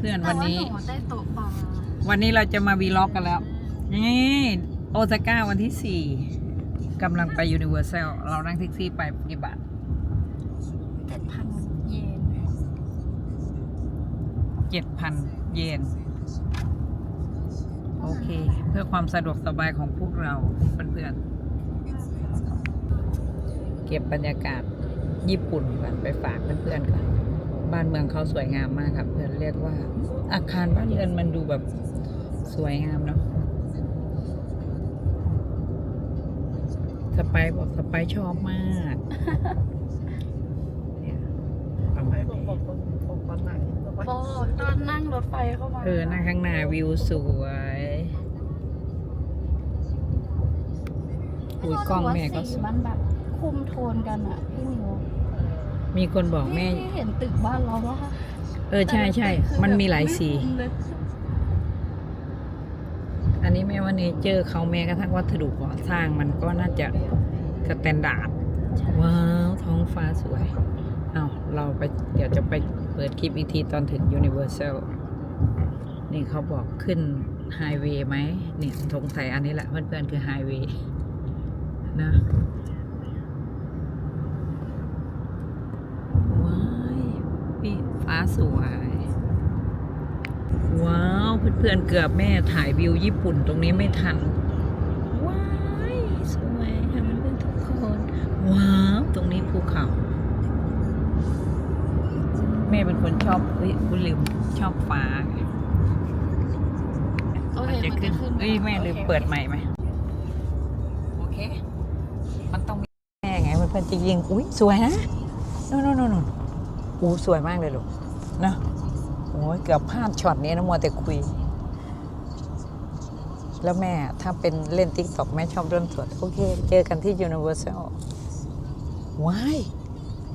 พื่อนๆแต่วันว่านี้หนูได้โต๊ะปลาวันนี้เราจะมาวีล็อกกันแล้ว นี่โอซาก้าวันที่สี่กำลังไปยูนิเวอร์แซล เรานั่งแท็กซี่ไปกี่บาทเจ็ดพันเยนเจ็ดพันเยน โอเค เพื่อความสะดวกสบายของพวกเราเพื่อนๆเก็บบรรยากาศญี่ปุ่นกันไปฝากเพื่อนๆกัน บ้านเมืองเขาสวยงามมากครับเพื่อนเรียกว่า อาคารบ้านเรือนมันดูแบบสวยงามเนาะสไปร์บอกสไปร์ชอบมากเนี่ยประมาณนี้โบตอนนั่งรถไฟเข้ามาเออนั่งข้างหน้าวิวสวยอุ้ยกล้องแม่ก็สีสวยมันแบบคุมโทนกันอะพี่มิว มีคนบอกแม่ที่เห็นตึกบ้านเราว่าเออใช่ใช่มันมีหลายสีอันนี้แม่ว่าเนเจอร์เขาแม้กระทั่งวัสดุก่อสร้างมันก็น่าจะสแตนดาร์ด ว้าว ท้องฟ้าสวยเอาเราไป เดี๋ยวจะไปเปิดคลิปอีกทีตอนถึง Universal นี่เขาบอกขึ้นไฮเวย์ไหมนี่สงสัยอันนี้แหละเพื่อนๆคือไฮเวย์นะ ว้ายพี่ ฟ้าสวย ว้าว เพื่อนๆเกือบแม่ถ่ายวิวญี่ปุ่นตรงนี้ไม่ทัน ว้ายสวยค่ะเพื่อนๆทุกคน ว้าว ตรงนี้ภูเขา แม่เป็นคนชอบเฮ้ยคุณลืมชอบฟ้าไงโอมันเคจะมันขึ้จะนขึ้นเอ้ยแม่ลืมเปิดใหม่ไหมโอเค มันต้องมีแม่ไงเพื่อนๆจริงๆอุ้ยสวยนะนู่นนู่นนู่นอู้สวยมากเลยลูก นะโอ้ยเกือบพลาดช็อตนี้นะมัวแต่คุย แล้วแม่ถ้าเป็นเล่นติ๊กต็อกแม่ชอบเล่นสดโอเค เจอกันที่ Universal ว้าย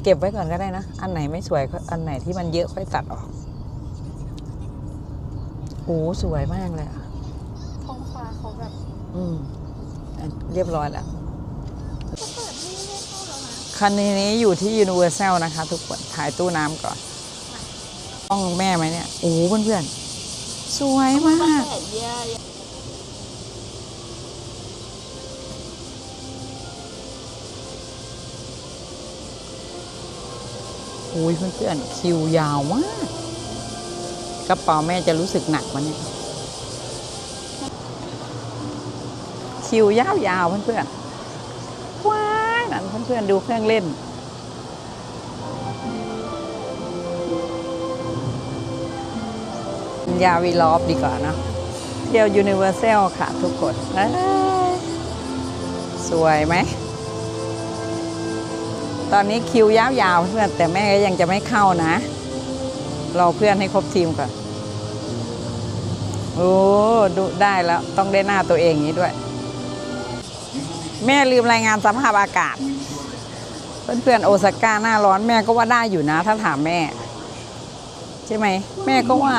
เก็บไว้ก่อนก็ได้นะ อันไหนไม่สวยก็อันไหนที่มันเยอะค่อยตัดออกโอ้สวยมากเลยอะท้องฟ้าเขาแบบอืมอะเรียบร้อยแล้วเขาเปิดให้ให้เข้าแล้วนะคันนี้อยู่ที่ Universal นะคะ ทุกคนถ่ายตู้น้ำก่อน ต้องแม่ไหมเนี่ย โอ้เพื่อนๆสวยมากแต่เยี่ยโอ้ยเพื่อนๆคิวยาวมาก กระเป๋าแม่จะรู้สึกหนักมันเนี่ยคิวยาวๆเพื่อนๆว้ายนั่นเพื่อนๆดูเครื่องเล่น ยาวีลอฟดีกว่าเนอะเที่ยวยูนิเวอร์แซลค่ะทุกคนเอ้ยสวยไหม ตอนนี้คิวยาวๆเพื่อนแต่แม่ก็ยังจะไม่เข้านะ รอเพื่อนให้ครบทีมก่อน โอ้ดูได้แล้ว ต้องได้หน้าตัวเองนี้ด้วย แม่ลืมรายงานสภาพอากาศ เพื่อนๆโอซาก้าหน้าร้อนแม่ก็ว่าได้อยู่นะ ถ้าถามแม่ ใช่ไหม แม่ก็ว่า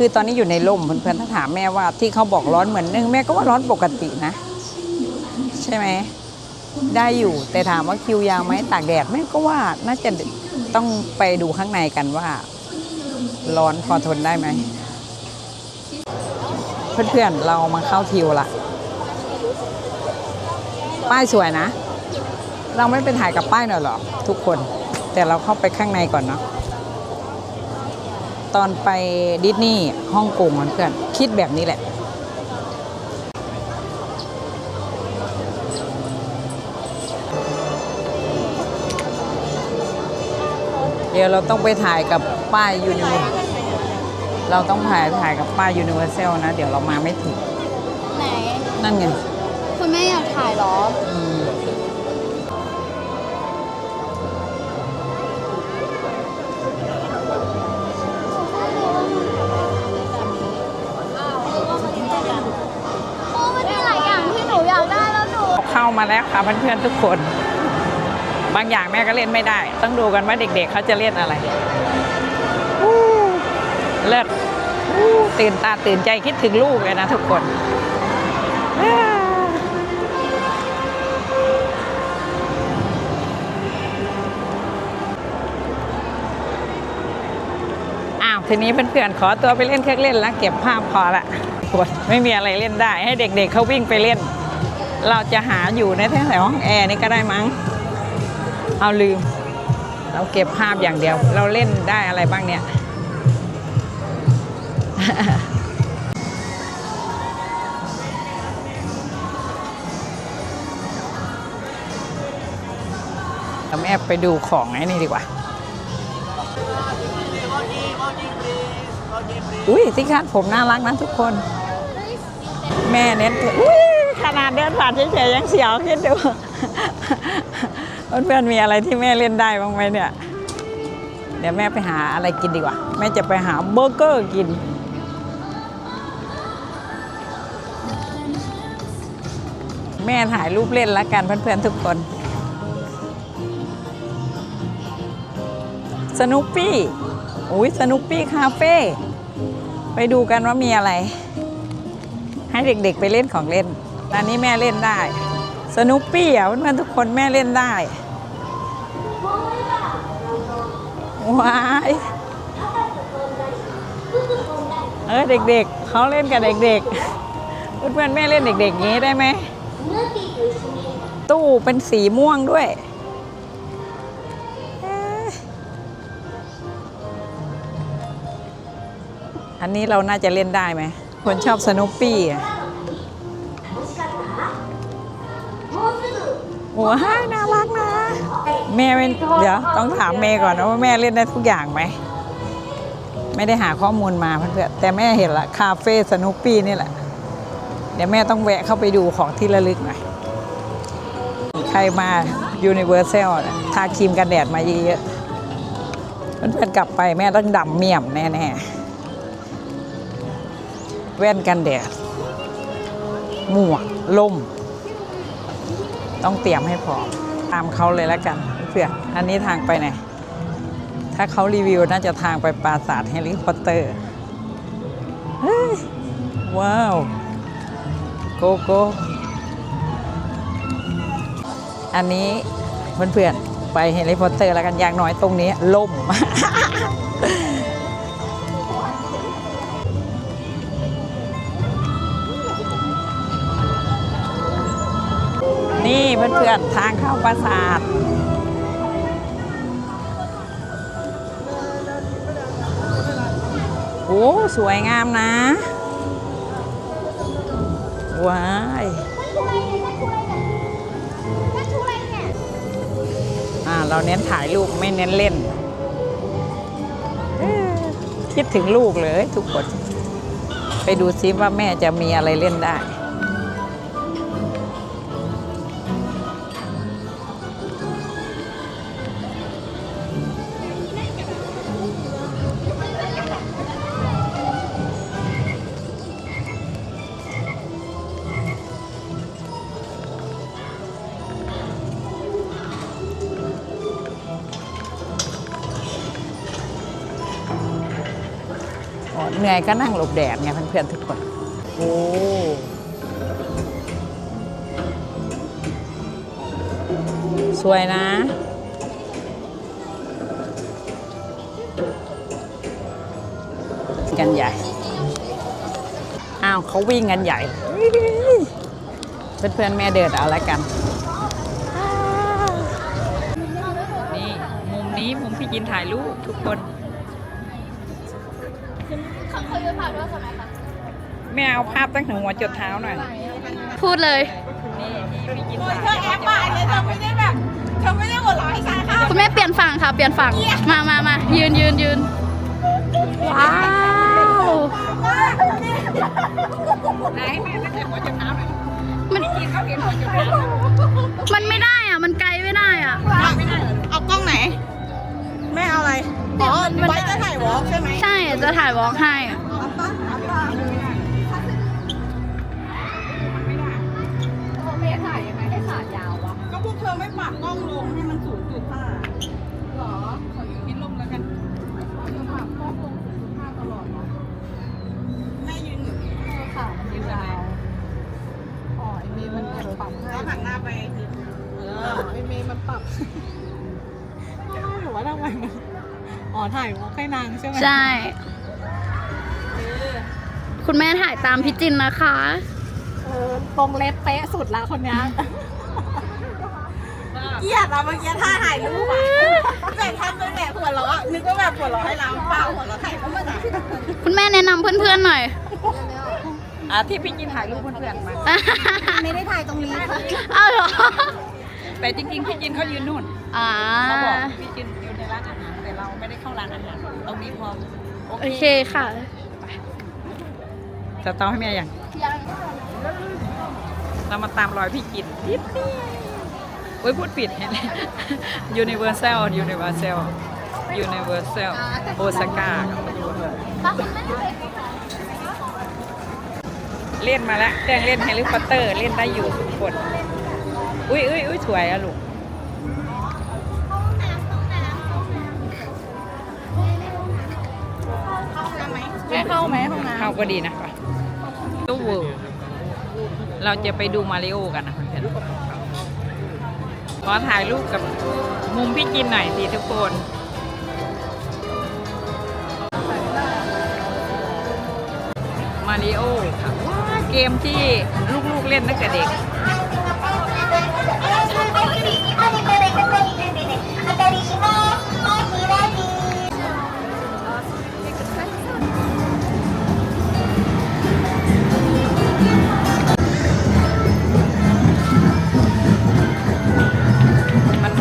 คือตอนนี้อยู่ในร่มเพื่อนๆถ้าถามแม่ว่าที่เขาบอกร้อนเหมือนนึงแม่ก็ว่าร้อนปกตินะ ใช่ไหมได้อยู่แต่ถามว่าคิวยาวไหมตากแดดแม่ก็ว่าน่าจะต้องไปดูข้างในกันว่า ร้อนพอทนได้ไหมเพื่อนๆเรามาเข้าทิวละป้ายสวยนะ เราไม่ไปถ่ายกับป้ายหน่อยหรอ ทุกคนแต่เราเข้าไปข้างในก่อนเนาะ ตอนไปดิสนีย์ฮ่องกงเพื่อนคิดแบบนี้แหละ เดี๋ยวเราต้องไปถ่ายกับป้ายยูนิเวอร์เราต้องถ่ายถ่ายกับป้ายยูนิเวอร์แซลนะ เดี๋ยวเรามาไม่ถึง ไหน นั่นไง คุณแม่อยากถ่ายเหรอ อืม มาแล้วค่ะเพื่อนๆทุกคน บางอย่างแม่ก็เล่นไม่ได้ ต้องดูกันว่าเด็กๆเขาจะเล่นอะไรเลิศตื่นตาตื่นใจคิดถึงลูกเลยนะทุกคนอ้าวทีนี้เพื่อนๆขอตัวไปเล่นเครื่องเล่นแล้วเก็บภาพพอละปวดไม่มีอะไรเล่นได้ ให้เด็กๆเขาวิ่งไปเล่น เราจะหาอยู่ในแถวห้องแอร์นี่ก็ได้มั้ง เอาลืม เราเก็บภาพอย่างเดียว เราเล่นได้อะไรบ้างเนี่ย เราแอบไปดูของไอ้นี่ดีกว่า อุ้ยที่คาดผมน่ารักนะทุกคน แม่เน็ตอุ้ย นาดเดินผ่านเฉยๆยังเสียวคิดดูเพื่อนๆมีอะไรที่แม่เล่นได้บ้างไหมเนี่ย เดี๋ยวแม่ไปหาอะไรกินดีกว่า แม่จะไปหาเบอร์เกอร์กิน แม่ถ่ายรูปเล่นล้วกันเพื่อนๆทุกคน สนุปปี้อุ้ยสนุปปี้คาเฟ่ไปดูกันว่ามีอะไร ให้เด็กๆไปเล่นของเล่น อันนี้แม่เล่นได้ สนุปปี้อะเพื่อนๆทุกคนแม่เล่นได้ ว้ายเออเด็กๆเขาเล่นกับเด็กๆ เพื่อนๆแม่เล่นเด็กๆอย่างนี้ได้ไหม ตู้เป็นสีม่วงด้วยอันนี้เราน่าจะเล่นได้ไหม คนชอบสนุปปี้อะ ว้ายน่ารักนะ แม่ไม่เดี๋ยวต้องถามแม่ก่อนนะว่าแม่เล่นได้ทุกอย่างไหม ไม่ได้หาข้อมูลมาเพื่อนๆแต่แม่เห็นละคาเฟ่สนุปปี้นี่แหละ เดี๋ยวแม่ต้องแวะเข้าไปดูของที่ระลึกหน่อยใครมายูนิเวอร์แซลทาครีมกันแดดมาเยอะๆเพื่อนๆกลับไปแม่ต้องดำเมี่ยมแน่ๆ แว่นกันแดด หมวกล่ม ต้องเตรียมให้พร้อมตามเขาเลยแล้วกันเพื่อนอันนี้ทางไปไหน ถ้าเขารีวิวน่าจะทางไปปราสาทแฮร์รี่พอตเตอร์เฮ้ยว้าว โกโก้อันนี้เพื่อนๆไปแฮร์รี่พอตเตอร์แล้วกันอย่างน้อยตรงนี้ล่ม นี่เพื่อนๆทางเข้าปราสาทโอ้สวยงามนะ ว้ายอ่าเราเน้นถ่ายรูปไม่เน้นเล่น คิดถึงลูกเลยทุกคน ไปดูซิว่าแม่จะมีอะไรเล่นได้ เหนื่อยก็นั่งหลบแดดไงเพื่อนๆทุกคน โอ้สวยนะ กันใหญ่ อ้าวเขาวิ่งกันใหญ่ เพื่อนๆแม่เดินเอาแล้วกัน นี่ มุมนี้มุมพี่ยินถ่ายรูปทุกคน เอาภาพตั้งแต่หัวจดเท้าหน่อย พูดเลยนี่ที่พี่กินเธอแอบมาอันนี้เธอไม่ได้แบบเธอไม่ได้หัวเราะให้ฉันค่ะ คุณแม่เปลี่ยนฝั่งค่ะ เปลี่ยนฝั่ง มามามายืนยืนยืน ว้าว ไหนแม่ตั้งแต่หัวจดเท้าหน่อยมันกินเขาเห็นหัวจดเท้ามันไม่ได้อะ มันไกลไม่ได้อะเอากล้องไหน แม่เอาอะไร อ๋อไว้จะถ่ายวอล์กใช่ไหม ใช่ จะถ่ายวอล์กให้อะเอาปะ ถ่ายวอล์กให้นางใช่ไหมใช่เคุณแม่ถ่ายตามพี่จินนะคะ เออตรงเล็บเป๊ะสุดละคนเนี้ยเกลียดอะเมื่อกี้ท่าถ่ายรูปอะแบบทำเป็นแบบหัวเราะนึกว่าแบบหัวเราะให้เราเปล่าหัวเราะถ่ายรูปมาจากคุณแม่แนะนำเพื่อนๆหน่อย อะที่พี่กินถ่ายรูปเพื่อนๆมาไม่ได้ถ่ายตรงนี้ค่ะเอาเหรอแต่จริงๆพี่จินเขายืนนู่นอ่าเขาบอกพี่จินอยู่ในร้านอาหาร แต่เราไม่ได้เข้าร้านอาหารตรงนี้พอโอโอเคเคค่ะจะเตาให้แม่ยังเรามาตามรอยพี่กินนิดนี่โอ้ยพูดผิดเห็นไหม Universal Universal Universal โอซาก้าเล่นมาแล้วเครื่องเล่นแฮร์รี่พอตเตอร์ เล่นได้อยู่ทุกคน อุ้ยอุ้ยอุ้ยสวยอะลูก เข้าไหมห้องน้ำเข้าก็ดีนะตู้เวิร์เราจะไปดูมาริโอกันนะเพื่อนขอถ่ายรูปกับมุมพี่กินหน่อยสิทุกคนมาริโอค่ะว้าเกมที่ลูกๆเล่นตั้งแต่เด็ก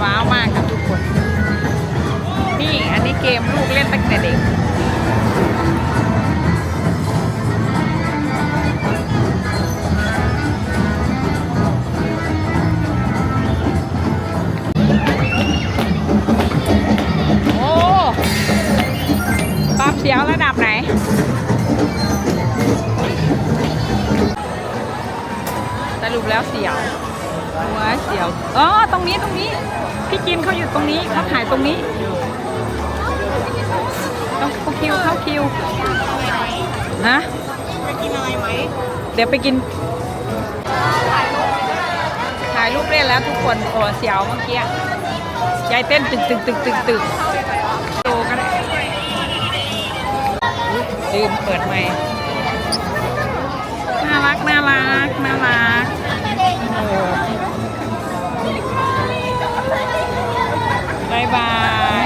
ว้าวมากครับทุกคน นี่อันนี้เกมลูกเล่นตั้งแต่เด็กโอ้ความเสียวระดับไหนสรุปแล้วเสียวหัวเสียว อ๋อ ตรงนี้ ตรงนี้ พี่กินเขาอยู่ตรงนี้เขาถ่ายตรงนี้ต้องเข้าคิวเข้าคิวฮะไปกินอะไรไหมเดี๋ยวไปกิน ถ่ายรูปเล่นแล้วทุกคนโอ้เสียวเมื่อกี้ใจเต้นตึกตึกตึกตึกตึกโตกันอุ๊ยลืมเปิดไมค์น่ารักน่ารักน่ารักโอ้ายบาย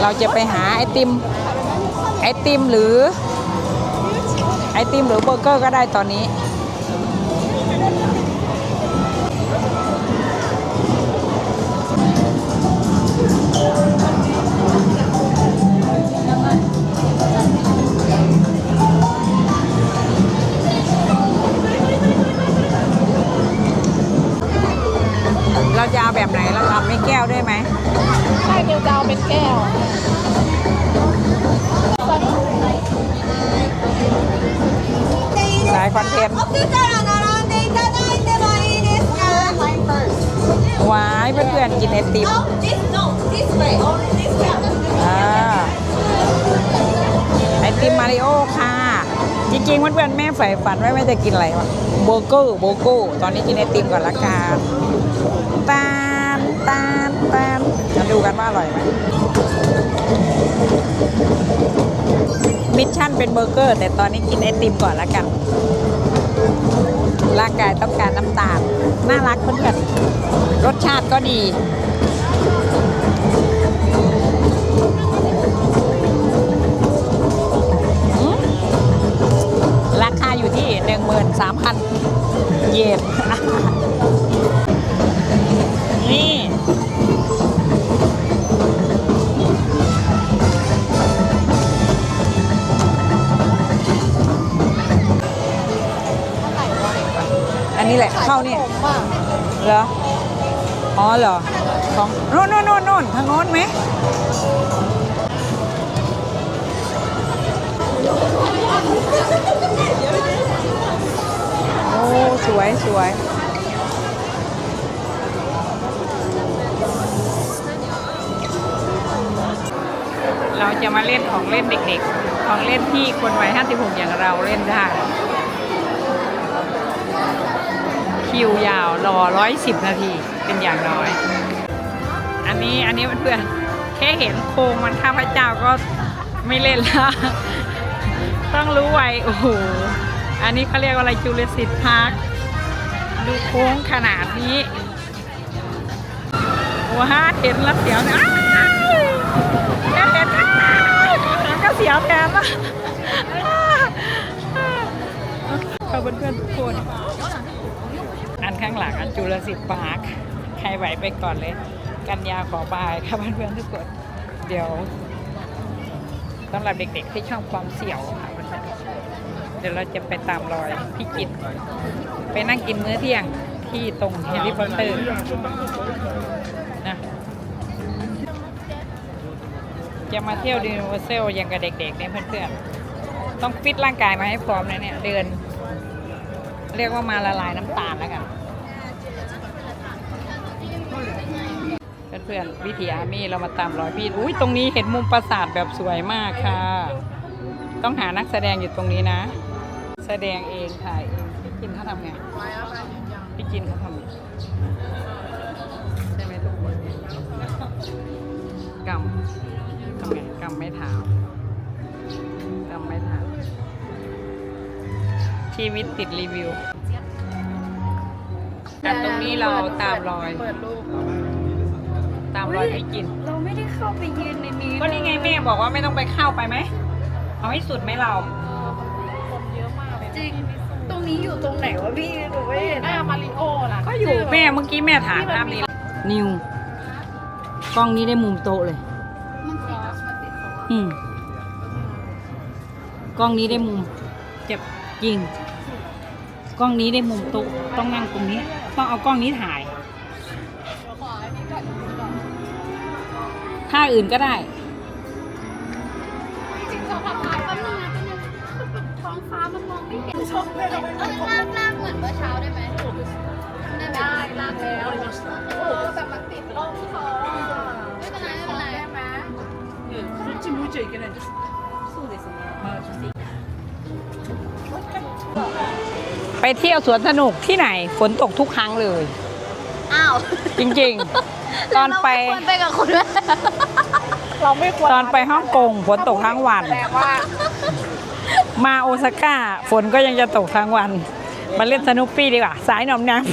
เราจะไปหาไอติม ไอติมหรือ ไอติมหรือเบอร์เกอร์ก็ได้ตอนนี้ จะกินอะไรวะโบโก้โบโก้ตอนนี้กินไอติมก่อนละกันตาลตาลตาลมาดูกันว่าอร่อยไหมมิชชั่นเป็นเบอร์เกอร์ แต่ตอนนี้กินไอติมก่อนละกันร่างกายต้องการน้ำตาล น่ารักเพื่อนๆรสชาติก็ดี 13,000เยนนี่อันนี้แหละเข้าเนี่ยเหรอ อ๋อเหรอของโน่นโน่นโน่นโน่นทางโน้นไหม โอ้สวยสวยเราจะมาเล่นของเล่นเด็กๆ ของเล่นที่คนวัย 56 อย่างเราเล่นได้ คิวยาวรอ 110 นาทีเป็นอย่างน้อย อันนี้อันนี้เพื่อนแค่เห็นโครงมันข้าพเจ้าก็ไม่เล่นแล้ว ต้องรู้ไวโอ้โห อันนี้เขาเรียกว่าอะไรจูเลสิตพาร์คดูโค้งขนาดนี้ว้าเห็นแล้วเสียวนะอ้เห็นเห็นแล้วก็เสียวแทนนะขอบคุณเพื่อนๆทุกคน อันข้างหลังอันจุลสิทธิ์พาร์คใครไหวไปก่อนเลย กันยาขอบายค่ะเพื่อนๆทุกคน เดี๋ยวสำหรับเด็กๆที่ชอบความเสี่ยวค่ะ ดี๋ยวเราจะไปตามรอยพี่กินไปนั่งกินมื้อเที่ยงที่ตรงเฮลิคอปเตอร์นะจะมาเที่ยวดิวเซลอย่างกับเด็กๆเนี่ยเพื่อนๆ ต้องฟิตร่างกายมาให้พร้อมนะเนี่ย เดิน เรียกว่ามาละลายน้ำตาลแล้วกัน เพื่อนๆ วิถีอาร์มี่เรามาตามรอยพี่ อุ้ยตรงนี้เห็นมุมปราสาทแบบสวยมากค่ะ ต้องหานักแสดงอยู่ตรงนี้นะ แสดงเองถ่ายเองพี่จินเขาทำไงพี่จินเขาทำไงใช่ไหมทุกคนกำทำไงกำไม่เท้ากำไม่เท้าชีวิตติดรีวิวแต่ตรงนี้เราตามรอยเปิดรูปตามรอยพี่จิน เราไม่ได้เข้าไปยืนในนี้ก็นี่ไงแม่บอกว่าไม่ต้องไปเข้าไปไหม เอาให้สุดไหมเรา จริง ตรงนี้อยู่ตรงไหนวะพี่หนูไม่เห็นหน้ามาริโอล่ะก็อยู่แม่เมื่อกี้แม่ถามภาพนี้นิวกล้องนี้ได้มุมโตะเลย มันติดมันติดเขาอืมกล้องนี้ได้มุมเจ็บจริง กล้องนี้ได้มุมโตะต้องนั่งตรงนี้ ต้องเอากล้องนี้ถ่ายท่าอื่นก็ได้ จริงๆเขาถ่ายแป๊บนึงนะแป๊บ ชอบเลยเออลากลากเหมือนเมื่อเช้าได้ไหมได้ได้ลากแล้วโอ้แต่มันติดร่องคอไม่เป็นไรไม่เป็นไรได้ไหมไปเที่ยวสวนสนุกที่ไหน ฝนตกทุกครั้งเลย อ้าว จริงๆ ตอนไปเราม่ควรไปกับคุณแม่ เราไม่ควรตอนไปฮ่องกงฝนตกทั้งวัน แสดงว่ามาโอซาก้าฝนก็ยังจะตกทั้งวัน มาเล่นสนุปปี้ดีกว่า สายหนอมน้ำ